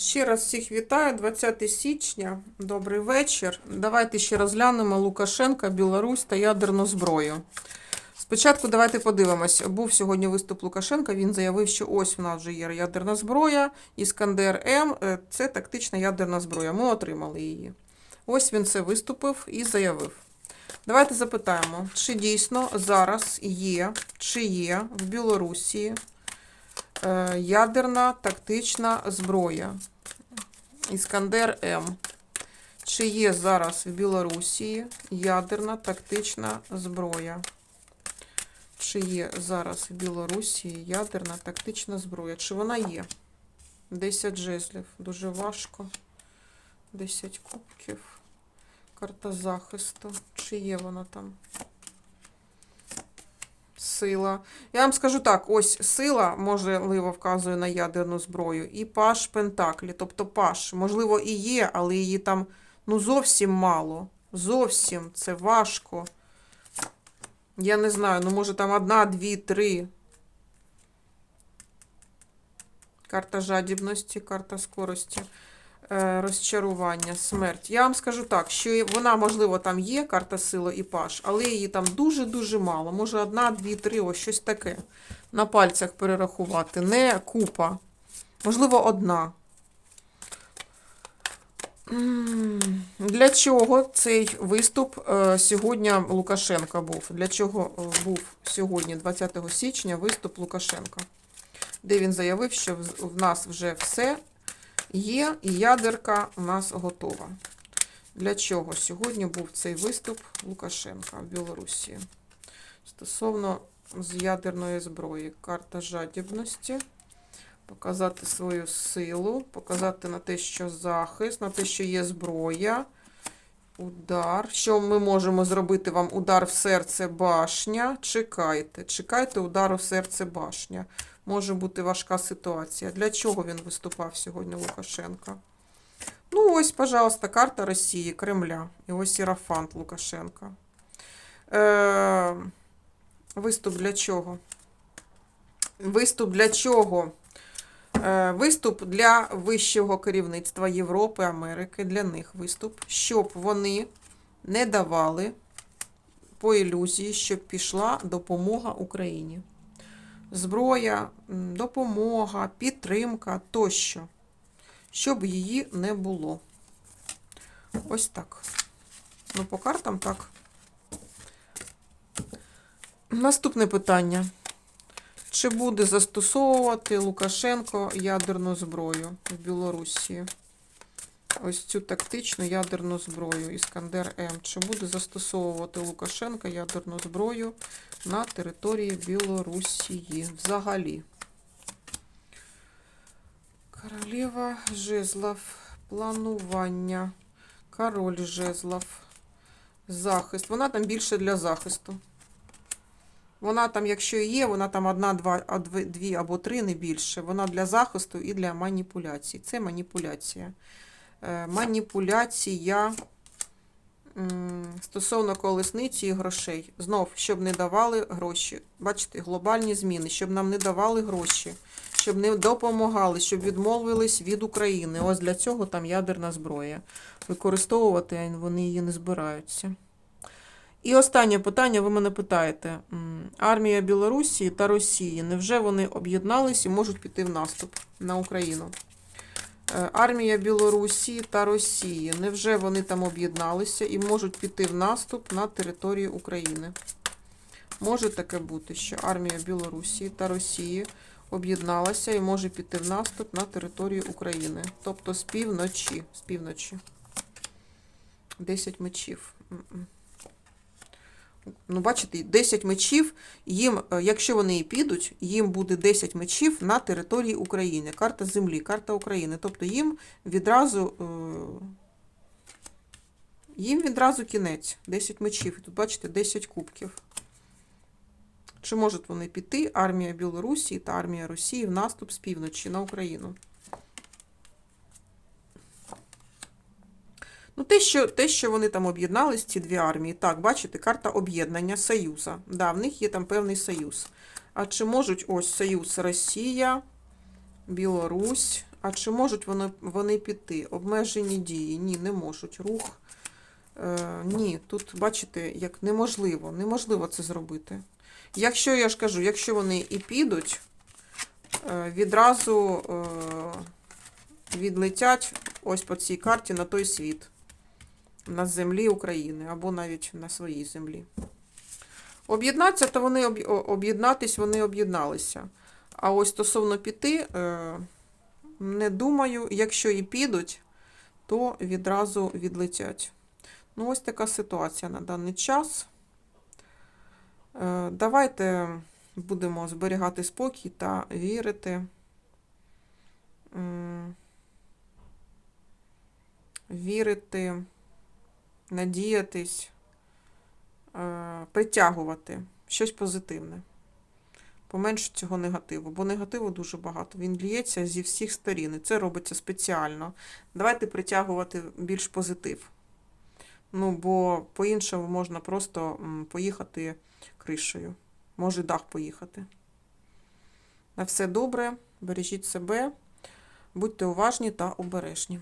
Ще раз всіх вітаю, 20 січня, добрий вечір. Давайте ще розглянемо Лукашенка, Білорусь та ядерну зброю. Спочатку давайте подивимось. Був сьогодні виступ Лукашенка. Він заявив, що ось в нас вже є ядерна зброя. Іскандер М е, це тактична ядерна зброя. Ми отримали її. Ось він це виступив і заявив. Давайте запитаємо, чи дійсно зараз є, чи є в Білорусі ядерна тактична зброя. Іскандер М. Чи є зараз в Білорусі ядерна тактична зброя? Чи є зараз в Білорусі ядерна тактична зброя? Чи вона є? 10 жезлів. Дуже важко. 10 кубків. Карта захисту. Чи є вона там? Сила. Я вам скажу так: ось сила, можливо, вказує на ядерну зброю, і паш Пентаклі. Тобто паш, можливо, і є, але її там ну, зовсім мало. Зовсім це важко. Я не знаю, ну може там одна, дві, три. Карта жадібності, карта скорості, розчарування, смерть. Я вам скажу так, що вона, можливо, там є, карта сила і паш, але її там дуже-дуже мало. Може, одна, дві, три, ось щось таке. На пальцях перерахувати. Не купа. Можливо, одна. Для чого цей виступ е, сьогодні Лукашенка був? Для чого е, був сьогодні, 20 січня, виступ Лукашенка? Де він заявив, що в нас вже все є, і ядерка у нас готова. Для чого сьогодні був цей виступ Лукашенка в Білорусі? Стосовно з ядерної зброї. Карта жадібності. Показати свою силу, показати на те, що захист, на те, що є зброя. Удар. Що ми можемо зробити вам? Удар в серце башня. Чекайте. Чекайте удару в серце башня. Може бути важка ситуація. Для чого він виступав сьогодні Лукашенка? Ну, ось, пожалуйста, карта Росії, Кремля. І ось Ірафант Лукашенка. Е, виступ для чого? Виступ для чого? Е, Виступ для вищого керівництва Європи, Америки, для них виступ, щоб вони не давали по ілюзії, щоб пішла допомога Україні. Зброя, допомога, підтримка тощо, щоб її не було. Ось так. Ну, по картам так. Наступне питання. Чи буде застосовувати Лукашенко ядерну зброю в Білорусі? Ось цю тактичну ядерну зброю Іскандер М. Чи буде застосовувати Лукашенко ядерну зброю на території Білорусі взагалі? Королева жезлов, планування, король жезлов, захист. Вона там більше для захисту. Вона там, якщо і є, вона там одна, два, дві, або три, не більше. Вона для захисту і для маніпуляцій. Це маніпуляція. Е, маніпуляція стосовно колесниці і грошей. Знов, щоб не давали гроші. Бачите, глобальні зміни, щоб нам не давали гроші, щоб не допомагали, щоб відмовились від України. Ось для цього там ядерна зброя. Використовувати вони її не збираються. І останнє питання, ви мене питаєте. Армія Білорусі та Росії, невже вони об'єднались і можуть піти в наступ на Україну? Е, Армія Білорусі та Росії, невже вони там об'єдналися і можуть піти в наступ на територію України? Може таке бути, що армія Білорусі та Росії об'єдналася і може піти в наступ на територію України. Тобто з півночі. З півночі. 10 мечів. Ну, бачите, 10 мечів, їм, е, якщо вони і підуть, їм буде 10 мечів на території України. Карта землі, карта України. Тобто їм відразу, е, їм відразу кінець. 10 мечів. Тут, бачите, 10 кубків. Чи можуть вони піти, армія Білорусі та армія Росії в наступ з півночі на Україну? Ну, те, що, те, що вони там об'єднались, ці дві армії. Так, бачите, карта об'єднання Союза. Да, в них є там певний союз. А чи можуть ось Союз Росія, Білорусь, А чи можуть вони, вони піти? Обмежені дії? Ні, не можуть. Рух. Е, ні, тут бачите, як неможливо. Неможливо це зробити. Якщо я ж кажу, якщо вони і підуть, е, відразу е, відлетять ось по цій карті на той світ, на землі України або навіть на своїй землі. Об'єднатися, то вони об'єднатись, вони об'єдналися. А ось стосовно піти, е, не думаю, якщо і підуть, то відразу відлетять. Ну, ось така ситуація на даний час. Е, Давайте будемо зберігати спокій та вірити. Вірити, надіятись, е, притягувати щось позитивне. Поменше цього негативу, бо негативу дуже багато. Він ліється зі всіх сторін. І це робиться спеціально. Давайте притягувати більш позитив. Ну, бо по-іншому можна просто поїхати кришею. Може дах поїхати. На все добре, бережіть себе, будьте уважні та обережні.